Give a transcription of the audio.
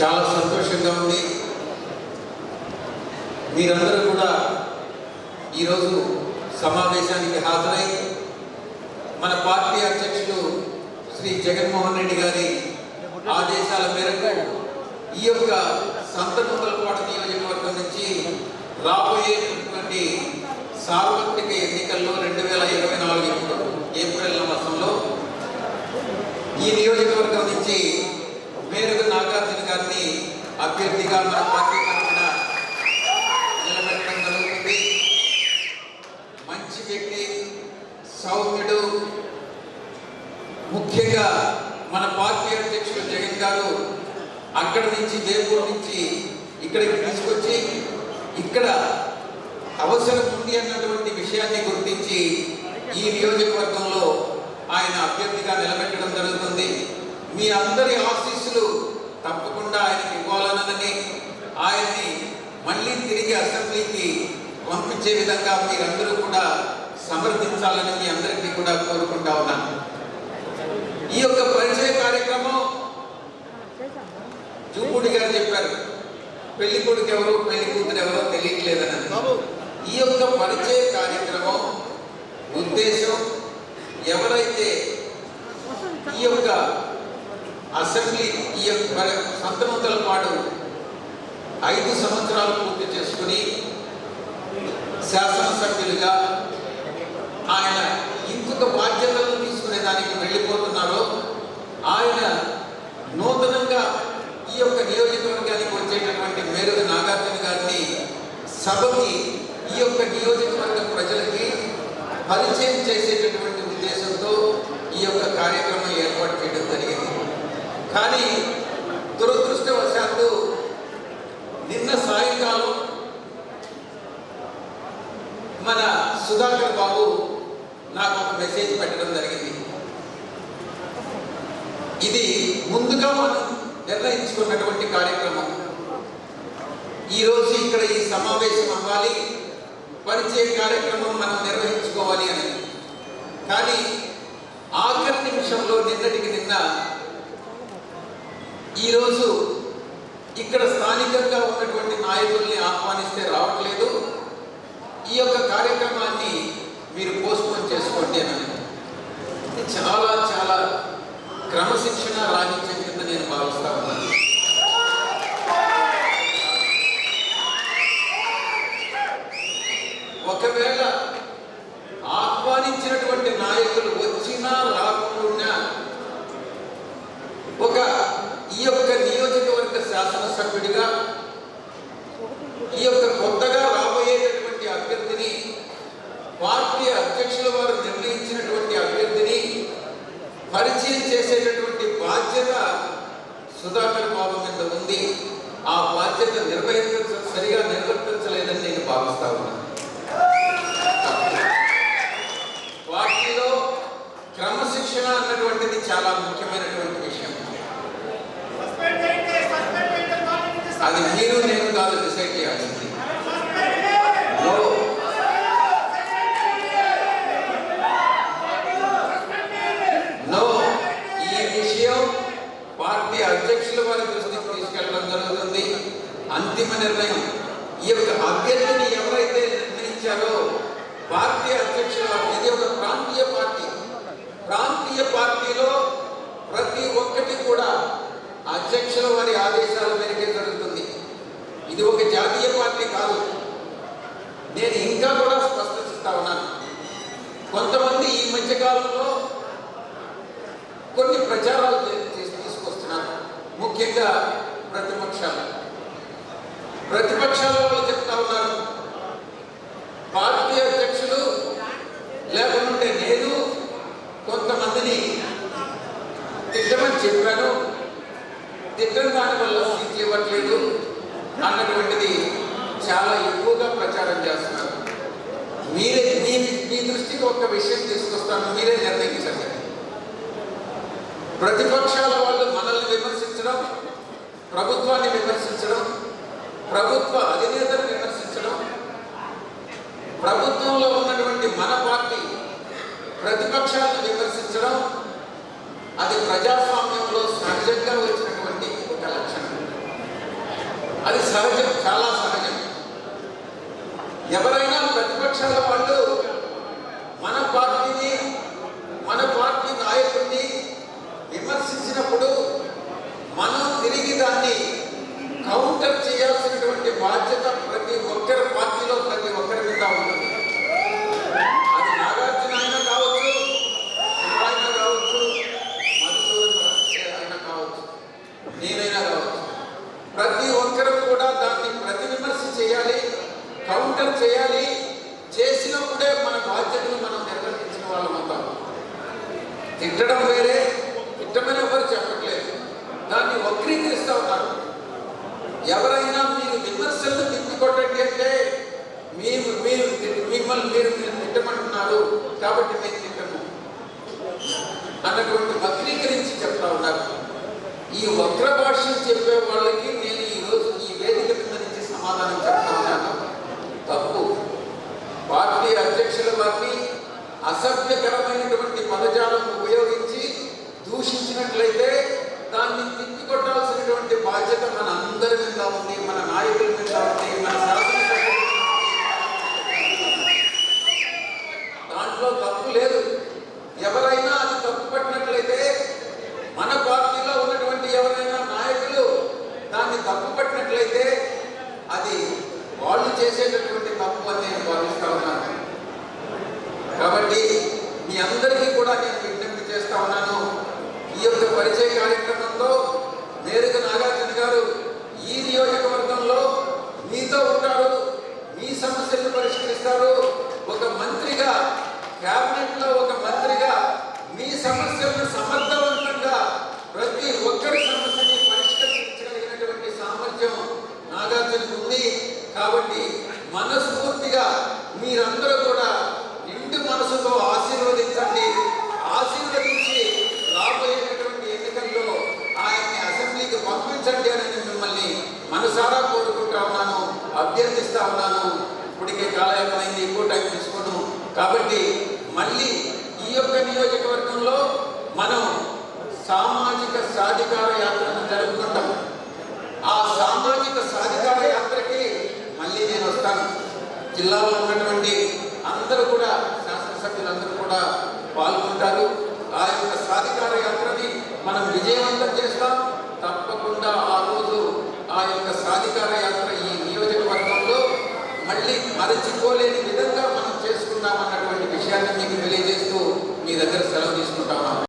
చాలా సంతోషంగా ఉంది. మీరందరూ కూడా ఈరోజు సమావేశానికి హాజరై మన పార్టీ అధ్యక్షులు శ్రీ జగన్మోహన్ రెడ్డి గారి ఆదేశాల మేరకు ఈ యొక్క సంతనూతలపాటు నియోజకవర్గం నుంచి రాబోయేటటువంటి సార్వత్రిక ఎన్నికల్లో రెండు వేల ఇరవై నాలుగు ఏప్రిల్ మాసంలో ఈ నియోజకవర్గం నుంచి మేరకు నాగార్జున గారిని అభ్యర్థిగా మన పార్టీ తరఫున నిలబెట్టడం జరుగుతుంది. మంచి వ్యక్తి సౌమ్యుడు ముఖ్యంగా మన పార్టీ అధ్యక్షుడు జగన్ గారు అక్కడి నుంచి జైపూర్ నుంచి ఇక్కడికి తీసుకొచ్చి ఇక్కడ అవసరం ఉంది అన్నటువంటి విషయాన్ని గుర్తించి ఈ నియోజకవర్గంలో ఆయన అభ్యర్థిగా నిలబెట్టడం జరుగుతుంది. మీ అందరి ఆశీస్సులు ఇవ్వాలనని ఆయన్ని మళ్ళీ తిరిగి అసెంబ్లీకి పంపించే విధంగా మీరందరూ కూడా సమర్థించాలని మీ అందరికీ కూడా కోరుకుంటా ఉన్నాను. ఈ యొక్క పరిచయ కార్యక్రమం జూపూడి గారు చెప్పారు. పెళ్ళి కొడుకు ఎవరో పెళ్ళి కూతురు ఎవరో తెలియట్లేదని ఈ యొక్క పరిచయ కార్యక్రమం ఉద్దేశం ఎవరైతే ఈ యొక్క అసెంబ్లీ ఈ యొక్క సంతనూతల పాటు ఐదు సంవత్సరాలు పూర్తి చేసుకుని శాసనసభ్యులుగా ఆయన ఇంకొక బాధ్యతలను తీసుకునే దానికి వెళ్ళిపోతున్నారో ఆయన నూతనంగా ఈ యొక్క నియోజకవర్గానికి వచ్చేటటువంటి మేరకు నాగార్జున గారిని సభకి ఈ యొక్క నియోజకవర్గ ప్రజలకి పరిచయం చేసేటటువంటి ఉద్దేశంతో ఈ యొక్క కార్యక్రమం ఏర్పాటు చేయడం జరిగింది. కానీ దురదృష్టవశాత్తు నిన్న సాయంకాలం మన సుధాకర్ బాబు నాకు ఒక మెసేజ్ పెట్టడం జరిగింది. ఇది ముందుగా మనం నిర్ణయించుకున్నటువంటి కార్యక్రమం. ఈరోజు ఇక్కడ ఈ సమావేశం అవ్వాలి. పరిచయ కార్యక్రమం మనం నిర్వహించుకోవాలి అని. కానీ ఆఖరి నిమిషంలో నిన్నటికి నిన్న ఈరోజు ఇక్కడ స్థానికంగా ఉన్నటువంటి నాయకుల్ని ఆహ్వానిస్తే రావట్లేదు. ఈ యొక్క కార్యక్రమాన్ని మీరు పోస్ట్పోన్ చేసుకోండి అని చాలా చాలా క్రమశిక్షణ రాహిత్యం కింద నేను భావిస్తా ఉన్నాను. ఒకవేళ ఆహ్వానించినటువంటి నాయకులు వచ్చినా రాకుండా ఒక ఈ యొక్క నియోజకవర్గ శాసనసభ్యుడిగా ఈ యొక్క కొత్తగా రాబోయేటటువంటి అభ్యర్థిని పార్టీ అధ్యక్షుల వారు నిర్ణయించినటువంటి అభ్యర్థిని పరిచయం చేసేటటువంటి బాధ్యత సుధాకర్ బాబు మీద ఉంది ఆ బాధ్యత నిర్వహించ సరిగా నిర్వర్తించలేదని నేను భావిస్తా ఉన్నాను. పార్టీలో క్రమశిక్షణ అన్నటువంటిది చాలా ముఖ్యమైనటువంటి విషయం. అది మీరు నేను కాదు డిసైడ్ చేయాల్సింది నో నో ఈ విషయం పార్టీ అధ్యక్షుల వారి దృష్టికి తీసుకెళ్ళడం జరుగుతుంది అంతిమ నిర్ణయం. ఈ యొక్క అభ్యర్థిని ఎవరైతే నిర్ణయించారో పార్టీ అధ్యక్షుల ఇది ఒక ప్రాంతీయ పార్టీ. ప్రాంతీయ పార్టీలో ప్రతి ఒక్కటి కూడా అధ్యక్షుల వారి ఆదేశాల మేరకే జరుగుతుంది. ఇది ఒక జాతీయ పార్టీ కాదు. నేను ఇంకా కూడా స్పష్టత ఉన్నాను. కొంతమంది ఈ మధ్య కాలంలో కొన్ని ప్రచారాలు తీసుకొస్తున్నారు. ముఖ్యంగా ప్రతిపక్షాలు. ప్రతిపక్షాల వాళ్ళు చెప్తా ఉన్నారు. పార్టీ అధ్యక్షులు లేకుంటే నేను కొంతమందిని తిట్టమని చెప్పాను. తిట్టని దాని వల్ల సీట్లు ఇవ్వట్లేదు అన్నటువంటిది చాలా ఎక్కువగా ప్రచారం చేస్తున్నారు. మీరే మీ మీ దృష్టికి ఒక విషయం తీసుకొస్తాను. మీరే నిర్ణయించండి. ప్రతిపక్షాల వాళ్ళు మనల్ని విమర్శించడం ప్రభుత్వాన్ని విమర్శించడం ప్రభుత్వ అధినేతను విమర్శించడం ప్రభుత్వంలో ఉన్నటువంటి మన పార్టీ ప్రతిపక్షాలను విమర్శించడం అది ప్రజాస్వామ్యంలో సహజంగా వచ్చినటువంటి ఒక లక్షణం. అది సహజం చాలా సహజం. ఎవరైనా ప్రతిపక్షాల వాళ్ళు మన పార్టీని మన పార్టీ నాయకుడిని విమర్శించినప్పుడు మనం తిరిగి దాన్ని కౌంటర్ చేయాల్సినటువంటి బాధ్యత ప్రతి ఒక్కరి పార్టీలో ప్రతి ఒక్కరి మీద ఉంటుంది. అది నాగార్జున అయినా కావచ్చు ఆయన కావచ్చు మధుసూదన్ అయినా కావచ్చు నేనైనా కావచ్చు. ప్రతి ఒక్కరు కూడా దాన్ని ప్రతి విమర్శ చేయాలి కౌంటర్ చేయాలి చేసినప్పుడే మన బాధ్యతను మనం నిర్వర్తించిన వాళ్ళం అవుతాం. తిట్టడం వేరే తిట్టమైన ఎవరు చెప్పట్లేదు. దాన్ని వక్రీకరిస్తూ ఉన్నారు. ఎవరైనా మీరు విమర్శలను తిప్పికొట్టండి అంటే మీరు మీరు మిమ్మల్ని మీరు మీరు తిట్టమంటున్నారు కాబట్టి మేము తిట్టము. అన్నటువంటి వక్రీకరించి చెప్తా ఉన్నారు. ఈ వక్ర భాషను చెప్పే వాళ్ళకి నేను ఈరోజు ఈ వేదిక మీద నుంచి సమాధానం చెప్తా ఉన్నాను. తప్పు. పార్టీ అధ్యక్షుల వారిని అసభ్యకరమైనటువంటి పదజాలం ఉపయోగించి దూషించినట్లయితే దాన్ని తిప్పికొట్టాల్సినటువంటి బాధ్యత మన అందరి మీద ఉంది మన నాయకుల మీద ఉంది మన దాంట్లో తప్పు లేదు. ఎవరైనా అది తప్పు పట్టినట్లయితే మన పార్టీలో ఉన్నటువంటి ఎవరైనా నాయకులు దాన్ని తప్పు పట్టినట్లయితే అది వాళ్ళు చేసేటటువంటి తప్పు అని నేను భావిస్తా ఉన్నాను కాబట్టి మీ అందరికీ కూడా నేను విజ్ఞప్తి చేస్తా ఉన్నాను ఈ యొక్క పరిచయ కార్యక్రమంతో నేరుగా నాగార్జున గారు ఈ నియోజకవర్గంలో మీతో ఉంటారు మీ సమస్యలను పరిష్కరిస్తారు ఒక మంత్రిగా క్యాబినెట్లో ఒక మంత్రిగా మీ సమస్యలను సమర్థవంతంగా ప్రతి ఒక్కరి సమస్యని పరిష్కరించగలిగినటువంటి సామర్థ్యం నాగార్జునకు ఉంది కాబట్టి మనస్ఫూర్తిగా మీరందరూ కూడా నిండు మనసుతో ఆశీర్వదించండి ఆశీర్వదించి రాబోయేటటువంటి ఎన్నికల్లో ఆయన్ని అసెంబ్లీకి పంపించండి అని మిమ్మల్ని మనసారా కోరుకుంటా ఉన్నాను అభ్యర్థిస్తా ఉన్నాను. ఇప్పటికే కాలయమైంది ఎక్కువ టైం తీసుకోను కాబట్టి మళ్ళీ ఈ యొక్క నియోజకవర్గంలో మనం సామాజిక సాధికార యాత్రను జరుపుకుంటాం. ఆ సామాజిక సాధికార యాత్రకి మళ్ళీ నేను వస్తాను. జిల్లాలో ఉన్నటువంటి అందరూ కూడా శాసనసభ్యులందరూ కూడా పాల్గొంటారు. ఆ యొక్క సాధికార యాత్రని మనం విజయవంతం చేస్తాం. ಸಾಧಿಕಾರ ಯಾತ್ರೆ